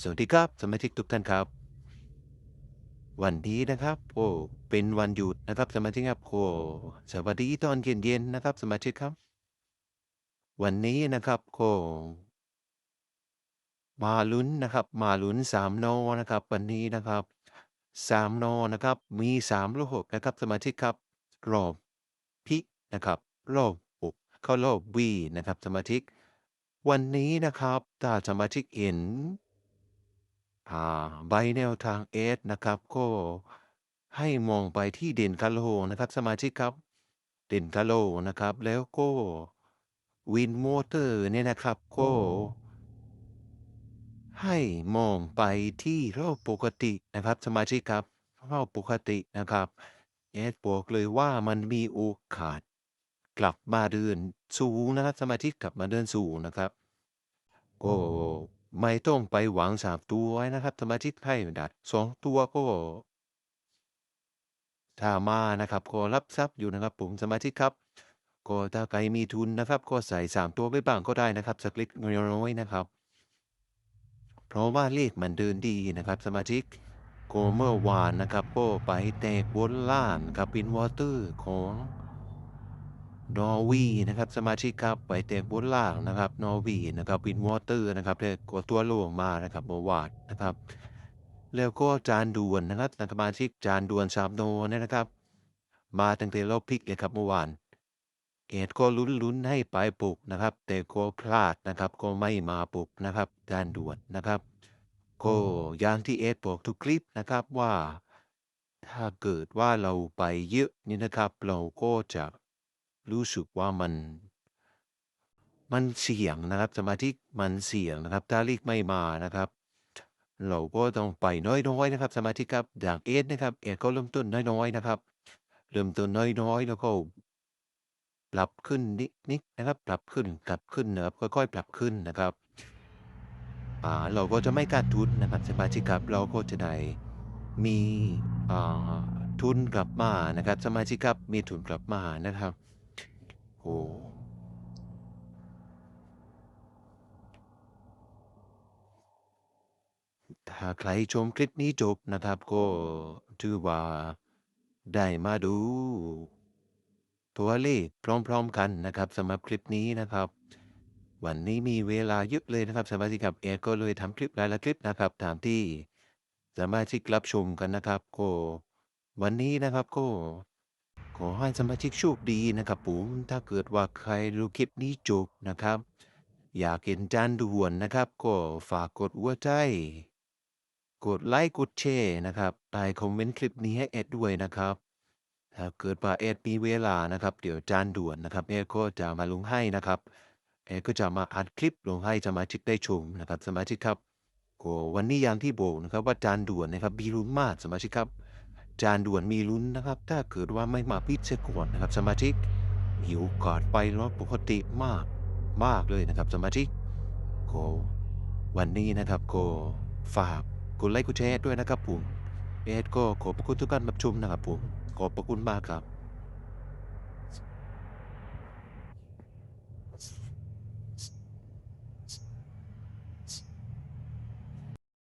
สวัสดีครับสมาชิกทุกท่านครับ วันนี้นะครับโอ้เป็นวันหยุดนะครับสมาชิกครับโอ้สวัสดีตอนเย็นๆนะครับสมาชิกครับ วันนี้นะครับโอ้มาลุ้นนะครับมาลุ้นสามโนนะครับ วันนี้นะครับสามโนนะครับมีสามโลกนะครับสมาชิกครับรอบพินะครับรอบอกเข้ารอบวีนะครับสมาชิก วันนี้นะครับถ้าสมาชิกเห็น อ่าใบแนวทางเอสนะครับ ก็ให้มองไปที่เด่นคาโลนะครับ สมาชิกครับเด่นคาโลนะครับ แล้วก็วินมอเตอร์เนี่ยนะครับ ก็ ให้มองไปที่รอบปกตินะครับ สมาชิกครับรอบปกตินะครับเอสบอกเลยว่ามันมีโอกาส กลับมาเดินสูงนะครับ สมาชิกกลับมาเดินสูงนะครับ ก็ ไม่ต้องไปหวังสามตัวไว้นะครับสมาชิกให้ดัดสองตัวก็ถ้ามานะครับก็รับทรัพย์อยู่นะครับผมสมาชิกครับ ก็ถ้าใครมีทุนนะครับ ก็ใส่สามตัวไปบ้างก็ได้นะครับสักเล็กน้อยนะครับ เพราะว่าเลขมันเดินดีนะครับ สมาชิกก็เมื่อวานนะครับก็ไปแตกบนล่างกับปินวอเตอร์ของ นอร์วีนะครับสมาชิกครับไปแตกบนล่างนะครับนอร์วีนะครับปินวอเตอร์นะครับแต่กดตัวลงมานะครับเมื่อวานนะครับแล้วก็จานด่วนนะครับสมาชิกจานด่วนสามโนเนี่ยนะครับ มาตั้งแต่รอบพลิกเลยครับเมื่อวานเอดก็ลุ้นๆให้ไปปลุกนะครับ แต่ก็พลาดนะครับก็ไม่มาปลุกนะครับจานด่วนนะครับก็อย่างที่เอดบอกทุกคลิปนะครับว่า ถ้าเกิดว่าเราไปเยอะนี่นะครับ เราก็จะ รู้สึกว่ามัน มันเสี่ยงนะครับ สมาชิมันเสี่ยงนะครับ ถ้าลีกไม่มานะครับ เราก็ต้องไปน้อยๆนะครับ สมาชิกครับอย่างเอสนะครับเอสก็เริ่มต้นน้อยๆนะครับ เริ่มต้นน้อยๆ แล้วก็ปรับขึ้นนิดๆนะครับ ปรับขึ้นปรับขึ้นนะครับค่อยๆ ปรับขึ้นนะครับอ่าเราก็จะไม่ขาดทุนนะครับสมาชิกครับเราก็จะได้มีอ่าทุนกลับมานะครับ สมาชิกครับมีทุนกลับมานะครับ โอ้ถ้าใครชมคลิปนี้จบนะครับ ก็ถือว่าได้มาดู ตัวเลขพร้อมๆกันนะครับสำหรับคลิปนี้นะครับ วันนี้มีเวลาเยอะเลยนะครับสมาชิกครับเอดก็เลยทำคลิปหลายๆคลิปนะครับตามที่สมาชิกรับชมกันนะครับก็วันนี้นะครับก็ ขอให้สมาชิกโชคดีนะครับผมถ้าเกิดว่าใครดูคลิปนี้จบนะครับ อยากเห็นจานด่วนนะครับ ก็ฝากกดหัวใจ กดไลค์กดแชร์นะครับใต้คอมเมนต์คลิปนี้ให้เอ็ดด้วยนะครับถ้าเกิดว่าเอ็ดมีเวลานะครับ เดี๋ยวจานด่วนนะครับเอ็ดก็จะมาลงให้นะครับเอ็ดก็จะมาอัดคลิปลงให้สมาชิกได้ชมนะครับ สมาชิกครับก็วันนี้อย่างที่บอกนะครับ ว่าจานด่วนนะครับมีลุ้นมากสมาชิกครับ จานด่วนมีลุ้นนะครับ ถ้าเกิดว่าไม่มาพิจารณานะครับ สมาชิกหิวกอดไปรอบปกติมากมากเลยนะครับ สมาชิกก็วันนี้นะครับก็ฝากกดไลค์กดแชร์ด้วยนะครับผมเอสก็ขอบพระคุณทุกการรับชมนะครับผมขอบพระคุณมากครับ